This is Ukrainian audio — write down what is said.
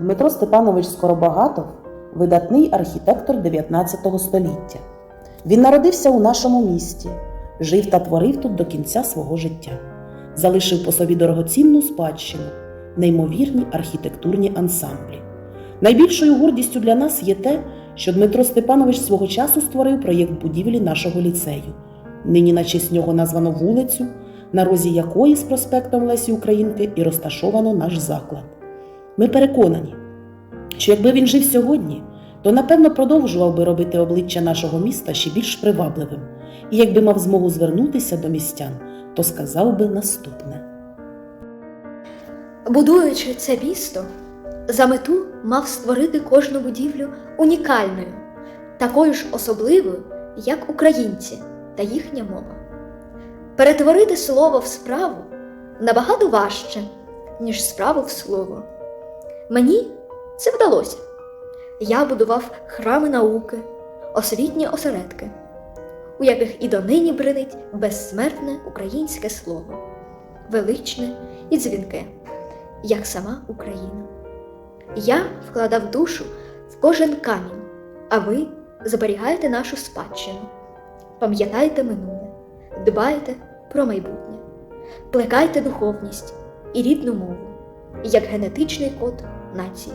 Дмитро Степанович Скоробагатов видатний архітектор 19 століття. Він народився у нашому місті, жив та творив тут до кінця свого життя, залишив по собі дорогоцінну спадщину, неймовірні архітектурні ансамблі. Найбільшою гордістю для нас є те, що Дмитро Степанович свого часу створив проєкт будівлі нашого ліцею. Нині на честь нього названо вулицю, на розі якої з проспектом Лесі Українки і розташовано наш заклад. Ми переконані, що якби він жив сьогодні, то напевно продовжував би робити обличчя нашого міста ще більш привабливим, і якби мав змогу звернутися до містян, то сказав би наступне. Будуючи це місто, за мету мав створити кожну будівлю унікальною, такою ж особливою, як українці та їхня мова. Перетворити слово в справу набагато важче, ніж справу в слово. Мені це вдалося. Я будував храми науки, освітні осередки, у яких і донині бринить безсмертне українське слово, величне і дзвінке як сама Україна. Я вкладав душу в кожен камінь, а ви зберігаєте нашу спадщину. Пам'ятайте минуле, дбайте про майбутнє, плекайте духовність і рідну мову, як генетичний код нації.